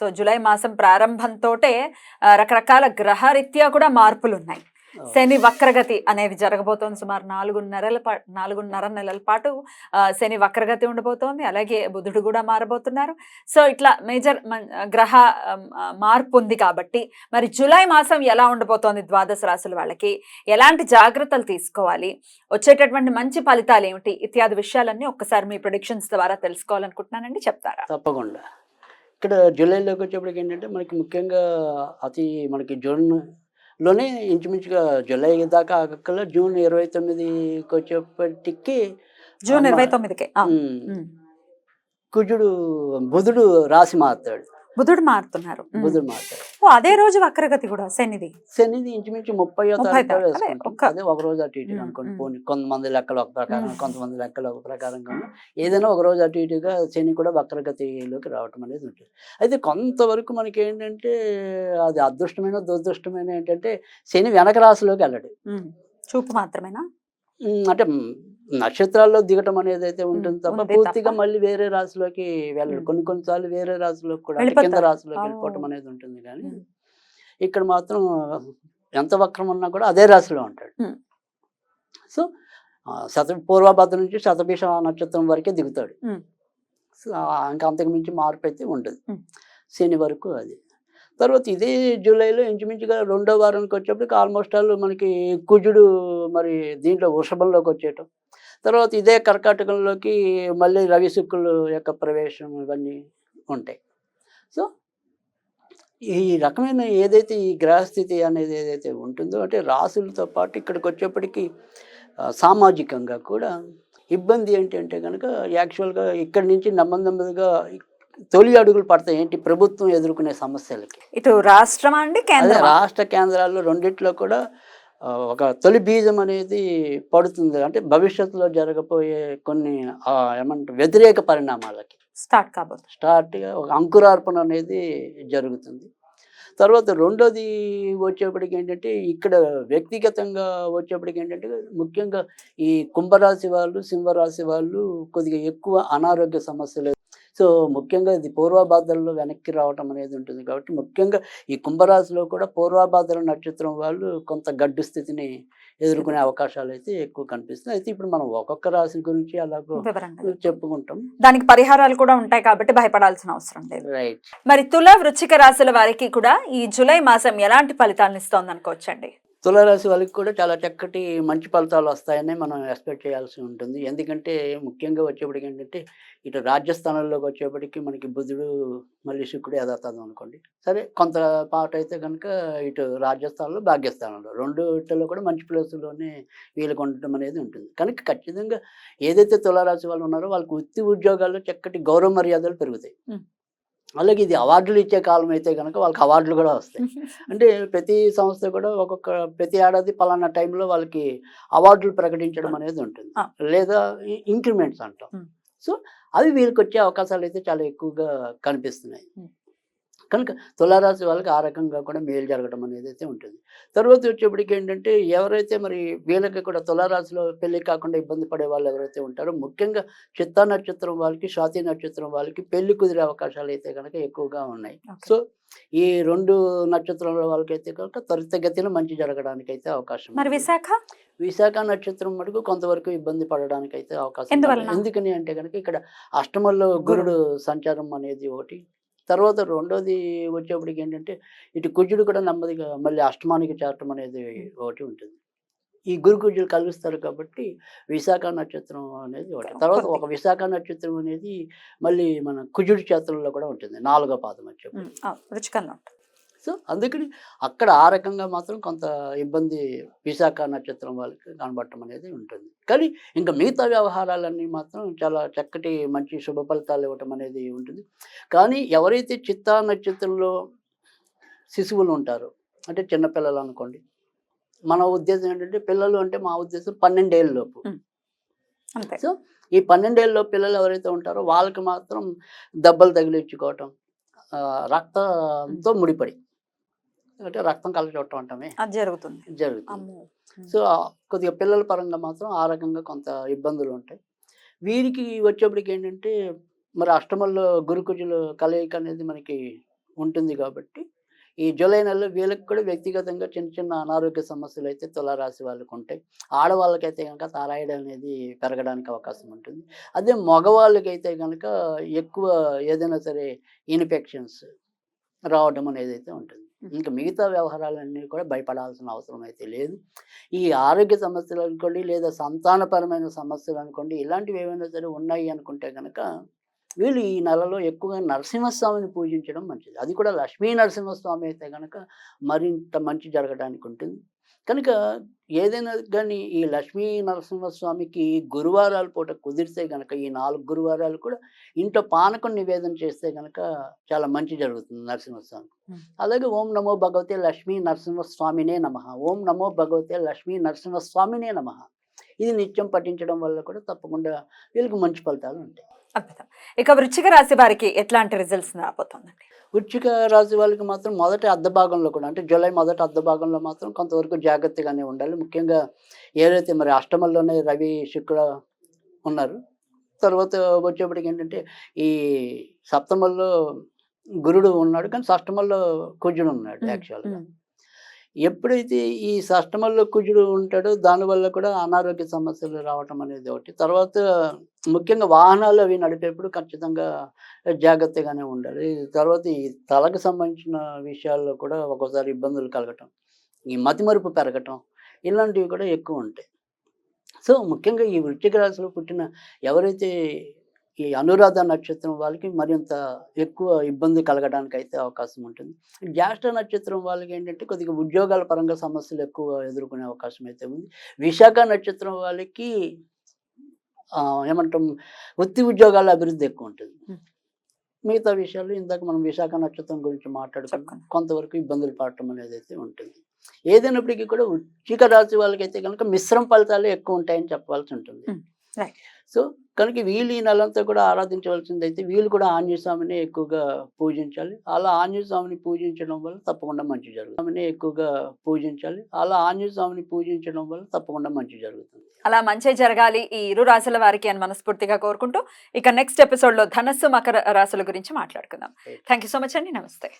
So July మాసం ప్రారంభంతోటే ఆ, రకరకాల గ్రహరీత్యా కూడా మార్పులు ఉన్నాయి శని వక్రగతి అనేది జరగబోతోంది సుమారు నాలుగున్నరల పా నాలుగున్నర నెలల పాటు శని వక్రగతి ఉండబోతోంది అలాగే బుధుడు కూడా మారబోతున్నారు. సో ఇట్లా మేజర్ గ్రహ మార్పు ఉంది కాబట్టి మరి జూలై మాసం ఎలా ఉండబోతోంది ద్వాదశ రాశుల వాళ్ళకి? ఎలాంటి జాగ్రత్తలు తీసుకోవాలి? వచ్చేటటువంటి మంచి ఫలితాలు ఏమిటి ఇత్యాది విషయాలన్నీ ఒక్కసారి మీ ప్రొడిక్షన్స్ ద్వారా తెలుసుకోవాలనుకుంటున్నానండి చెప్తారా? తప్పకుండా. ఇక్కడ జూలైలోకి వచ్చేప్పటికి ఏంటంటే మనకి ముఖ్యంగా అతి మనకి జూన్లోనే ఇంచుమించుగా జూలై దాకా ఆగక్కల జూన్ ఇరవై తొమ్మిదికి వచ్చేప్పటికి జూన్ ఇరవై తొమ్మిదికే. కుజుడు బుధుడు రాశి మారుతాడు. బుధుడు మారుతున్నారు. బుధుడు మారుతాడు ఓ అదే రోజు వక్రగతి కూడా శనిది శనిది ఇంచుమించు ముప్పై. అదే, ఒక రోజు అటు ఉమ్, అనుకోండి. పోనీ కొంతమంది లెక్కలు ఒక ప్రకారం. కొంతమంది లెక్కలు ఒక ప్రకారంగా ఏదైనా ఒక రోజు అటు ఇటుగా శని కూడా వక్రగతిలోకి రావటం అనేది ఉంటుంది అయితే కొంతవరకు మనకి ఏంటంటే అది అదృష్టమైన దురదృష్టమైన ఏంటంటే శని వెనక రాశిలోకి వెళ్ళడు. చూపు మాత్రమేనా అంటే నక్షత్రాల్లో దిగటం అనేది అయితే ఉంటుంది తప్ప పూర్తిగా. మళ్ళీ వేరే రాశిలోకి వెళ్ళడు. కొన్ని కొన్నిసార్లు వేరే రాశిలోకి కూడా కింద. రాశిలోకి. వెళ్ళిపోవటం అనేది ఉంటుంది కానీ. ఇక్కడ మాత్రం ఎంత వక్రం ఉన్నా కూడా అదే రాశిలో ఉంటాడు. సో శత పూర్వభద్ర నుంచి శతభిష నక్షత్రం వరకే దిగుతాడు ఇంకా అంతకు మించి మార్పు అయితే ఉండదు. శని వరకు అది తర్వాత ఇదే జూలైలో ఇంచుమించుగా రెండో వారానికి వచ్చేప్పటికి ఆల్మోస్ట్ ఆల్ మనకి కుజుడు మరి దీంట్లో వృషభంలోకి వచ్చేయటం. తర్వాత ఇదే కర్కాటకంలోకి మళ్ళీ రవి శుక్రుల యొక్క ప్రవేశం ఇవన్నీ ఉంటాయి. సో ఈ రకమైన ఏదైతే ఈ గ్రహస్థితి అనేది ఏదైతే ఉంటుందో అంటే రాసులతో పాటు ఇక్కడికి వచ్చేప్పటికీ సామాజికంగా కూడా ఇబ్బంది ఏంటి అంటే కనుక యాక్చువల్గా ఇక్కడి నుంచి నెమ్మది నెమ్మదిగా తొలి అడుగులు పడతాయి ఏంటి? ప్రభుత్వం ఎదుర్కొనే సమస్యలకి. ఇటు రాష్ట్రమా అండి? కేంద్రం రాష్ట్ర కేంద్రాల్లో రెండిట్లో కూడా ఒక తొలి బీజం అనేది పడుతుంది. అంటే భవిష్యత్తులో జరగబోయే కొన్ని ఏమంటారు వ్యతిరేక పరిణామాలకి. స్టార్ట్ కాబోతుంది స్టార్ట్గా ఒక అంకురార్పణ అనేది జరుగుతుంది. తర్వాత రెండోది వచ్చేప్పటికి ఏంటంటే ఇక్కడ వ్యక్తిగతంగా వచ్చేప్పటికి ఏంటంటే ముఖ్యంగా ఈ కుంభరాశి వాళ్ళు సింహరాశి వాళ్ళు కొద్దిగా ఎక్కువ అనారోగ్య సమస్యలు సో ముఖ్యంగా ఇది పూర్వభాద్రలో వెనక్కి రావటం అనేది ఉంటుంది. కాబట్టి ముఖ్యంగా ఈ కుంభరాశిలో కూడా పూర్వభాద్ర నక్షత్రం వాళ్ళు కొంత గడ్డు స్థితిని ఎదుర్కొనే అవకాశాలు అయితే ఎక్కువ కనిపిస్తున్నాయి. అయితే ఇప్పుడు మనం ఒక్కొక్క రాశి గురించి అలాగో చెప్పుకుంటాం. దానికి పరిహారాలు కూడా ఉంటాయి కాబట్టి భయపడాల్సిన అవసరం లేదు. రైట్. మరి తుల వృచ్చిక రాశుల వారికి కూడా ఈ జూలై మాసం ఎలాంటి ఫలితాలను ఇస్తోంది అనుకోవచ్చండి తులారాశి వాళ్ళకి కూడా చాలా చక్కటి మంచి ఫలితాలు వస్తాయని మనం ఎక్స్పెక్ట్ చేయాల్సి ఉంటుంది. ఎందుకంటే ముఖ్యంగా వచ్చేప్పటికి ఏంటంటే ఇటు రాజ్యస్థానంలోకి వచ్చేప్పటికి మనకి బుధుడు మళ్ళీ శుక్రుడు యథాతథం అనుకోండి. సరే కొంత పాట అయితే కనుక ఇటు రాజ్యస్థానంలో భాగ్యస్థానంలో. రెండు ఇటులో కూడా మంచి ప్లేసుల్లోనే వీలుగా ఉండటం అనేది ఉంటుంది. కనుక ఖచ్చితంగా ఏదైతే తులారాశి వాళ్ళు ఉన్నారో వాళ్ళకి వృత్తి ఉద్యోగాల్లో చక్కటి గౌరవ మర్యాదలు పెరుగుతాయి. అలాగే ఇది అవార్డులు ఇచ్చే కాలం అయితే కనుక వాళ్ళకి అవార్డులు కూడా వస్తాయి అంటే ప్రతి సంస్థ కూడా ఒక్కొక్క ప్రతి ఏడాది పలానా టైంలో వాళ్ళకి అవార్డులు ప్రకటించడం అనేది ఉంటుంది. లేదా ఇంక్రిమెంట్స్ అంటాం. సో అవి వీళ్ళకి వచ్చే అవకాశాలు అయితే చాలా ఎక్కువగా కనిపిస్తున్నాయి. కనుక తులారాశి వాళ్ళకి ఆ రకంగా కూడా మేలు జరగడం అనేది అయితే ఉంటుంది తర్వాత వచ్చేప్పటికి ఏంటంటే ఎవరైతే మరి వీళ్ళకి కూడా తులారాశిలో పెళ్ళి కాకుండా ఇబ్బంది పడే వాళ్ళు ఎవరైతే ఉంటారో ముఖ్యంగా చిత్తా నక్షత్రం వాళ్ళకి స్వాతి నక్షత్రం వాళ్ళకి పెళ్ళి కుదిరే అవకాశాలు అయితే కనుక ఎక్కువగా ఉన్నాయి. సో ఈ రెండు నక్షత్రాల వాళ్ళకైతే కనుక త్వరితగతిన మంచి జరగడానికి అయితే అవకాశం మరి. విశాఖ విశాఖ నక్షత్రం మటుకు కొంతవరకు ఇబ్బంది పడడానికి అయితే అవకాశం? ఎందుకని అంటే కనుక ఇక్కడ అష్టమంలో గురుడు సంచారం అనేది ఒకటి తర్వాత రెండోది వచ్చేప్పటికి ఏంటంటే ఇటు కుజుడు కూడా నెమ్మదిగా మళ్ళీ అష్టమానికి చేరటం అనేది ఒకటి ఉంటుంది. ఈ గురు కుజులు కలుస్తారు కాబట్టి విశాఖ నక్షత్రం అనేది ఒకటి. తర్వాత ఒక విశాఖ నక్షత్రం అనేది మళ్ళీ మన కుజుడి చేతుల్లో కూడా ఉంటుంది. నాలుగో పాదం అని సో అందుకని అక్కడ ఆ రకంగా మాత్రం కొంత ఇబ్బంది విశాఖ నక్షత్రం వాళ్ళకి కనబడటం అనేది ఉంటుంది. కానీ ఇంకా మిగతా వ్యవహారాలన్నీ మాత్రం చాలా చక్కటి మంచి శుభ ఫలితాలు ఇవ్వటం అనేది ఉంటుంది. కానీ ఎవరైతే చిత్తా నక్షత్రంలో శిశువులు ఉంటారు అంటే చిన్నపిల్లలు అనుకోండి మన ఉద్దేశం ఏంటంటే పిల్లలు అంటే మా ఉద్దేశం పన్నెండేళ్ళ లోపు. అంతే. సో ఈ పన్నెండేళ్ళలో పిల్లలు ఎవరైతే ఉంటారో వాళ్ళకి మాత్రం దెబ్బలు తగిలించుకోవటం రక్తంతో ముడిపడి. అంటే రక్తం కలచోటం అంటామే. అది జరుగుతుంది. జరుగుతుంది. సో కొద్దిగా పిల్లల పరంగా మాత్రం ఆ రకంగా కొంత ఇబ్బందులు ఉంటాయి. వీరికి వచ్చేప్పటికి ఏంటంటే మరి అష్టమంలో గురుకుజుల కలయిక అనేది మనకి ఉంటుంది కాబట్టి ఈ జూలై నెలలో వీళ్ళకి కూడా వ్యక్తిగతంగా చిన్న చిన్న అనారోగ్య సమస్యలు అయితే తులారాశి వాళ్ళకి ఉంటాయి. ఆడవాళ్ళకైతే కనుక థైరాయిడ్ అనేది పెరగడానికి అవకాశం ఉంటుంది. అదే మగవాళ్ళకైతే కనుక ఎక్కువ ఏదైనా సరే ఇన్ఫెక్షన్స్ రావడం అనేది అయితే ఉంటుంది. ఇంకా మిగతా వ్యవహారాలన్నీ కూడా భయపడాల్సిన అవసరం అయితే లేదు. ఈ ఆరోగ్య సమస్యలు అనుకోండి లేదా సంతానపరమైన సమస్యలు అనుకోండి ఇలాంటివి ఏమైనా సరే ఉన్నాయి అనుకుంటే కనుక వీళ్ళు ఈ నెలలో ఎక్కువగా నరసింహస్వామిని పూజించడం మంచిది. అది కూడా లక్ష్మీ నరసింహస్వామి అయితే కనుక మరింత మంచి జరగడానికి ఉంటుంది. కనుక ఏదైనా కానీ ఈ లక్ష్మీ నరసింహస్వామికి గురువారాల పూట కుదిరితే కనుక ఈ నాలుగు గురువారాలు కూడా ఇంట్లో పానకం నివేదన చేస్తే కనుక చాలా మంచి జరుగుతుంది నరసింహస్వామి. అలాగే ఓం నమో భగవతే లక్ష్మీ నరసింహస్వామినే నమ. ఓం నమో భగవతే లక్ష్మీ నరసింహస్వామినే నమ. ఇది నిత్యం పఠించడం వల్ల కూడా తప్పకుండా వీళ్ళకి మంచి ఫలితాలు ఉంటాయి. అద్భుతం. ఇక వృశ్చిక రాశి వారికి ఎట్లాంటి రిజల్ట్స్ రాబోతుందండి? వృచ్చిక రాశి వాళ్ళకి మాత్రం మొదటి అర్ధ భాగంలో కూడా అంటే జూలై మొదటి అర్ధ భాగంలో మాత్రం కొంతవరకు జాగ్రత్తగానే ఉండాలి. ముఖ్యంగా ఏదైతే మరి అష్టమంలోనే రవి శుక్ర ఉన్నారు తర్వాత వచ్చేప్పటికి ఏంటంటే ఈ సప్తమంలో గురుడు ఉన్నాడు కానీ షష్టమంలో కుజుడు ఉన్నాడు యాక్చువల్గా ఎప్పుడైతే ఈ సష్టమల్లో కుజుడు ఉంటాడో దానివల్ల కూడా అనారోగ్య సమస్యలు రావటం అనేది ఒకటి. తర్వాత ముఖ్యంగా వాహనాలు అవి నడిపేప్పుడు ఖచ్చితంగా జాగ్రత్తగానే ఉండాలి. తర్వాత ఈ తలకు సంబంధించిన విషయాల్లో కూడా ఒక్కోసారి ఇబ్బందులు కలగటం ఈ మతిమరుపు పెరగటం ఇలాంటివి కూడా ఎక్కువ ఉంటాయి. సో ముఖ్యంగా ఈ వృత్తిక రాశిలో పుట్టిన ఎవరైతే ఈ అనురాధ నక్షత్రం వాళ్ళకి మరింత ఎక్కువ ఇబ్బంది కలగడానికి అయితే అవకాశం ఉంటుంది. జ్యేష్ఠ నక్షత్రం వాళ్ళకి ఏంటంటే కొద్దిగా ఉద్యోగాల పరంగా సమస్యలు ఎక్కువ ఎదుర్కొనే అవకాశం అయితే ఉంది. విశాఖ నక్షత్రం వాళ్ళకి ఏమంటాం వృత్తి ఉద్యోగాల అభివృద్ధి ఎక్కువ ఉంటుంది. మిగతా విషయాలు ఇందాక మనం విశాఖ నక్షత్రం గురించి మాట్లాడుకున్నాం. కొంతవరకు ఇబ్బందులు పడటం అనేది అయితే ఉంటుంది. ఏదైనప్పటికీ కూడా వృశ్చిక రాశి వాళ్ళకైతే కనుక మిశ్రమ ఫలితాలు ఎక్కువ ఉంటాయని చెప్పాల్సి ఉంటుంది. సో కనుక వీళ్ళు ఈ నెలంతా కూడా ఆరాధించవలసింది అయితే వీళ్ళు కూడా ఆంజనేయ స్వామిని ఎక్కువగా పూజించాలి. అలా ఆంజనేయ స్వామిని పూజించడం వల్ల తప్పకుండా మంచి జరుగుతుంది. స్వామిని ఎక్కువగా పూజించాలి. అలా ఆంజనేయ స్వామిని పూజించడం వల్ల తప్పకుండా మంచి జరుగుతుంది. అలా మంచి జరగాలి ఈ ఇరు రాశుల వారికి అని మనస్ఫూర్తిగా కోరుకుంటూ ఇక నెక్స్ట్ ఎపిసోడ్లో ధనస్సు మకర రాశుల గురించి మాట్లాడుకుందాం. థ్యాంక్ యూ సో మచ్ అండి. నమస్తే.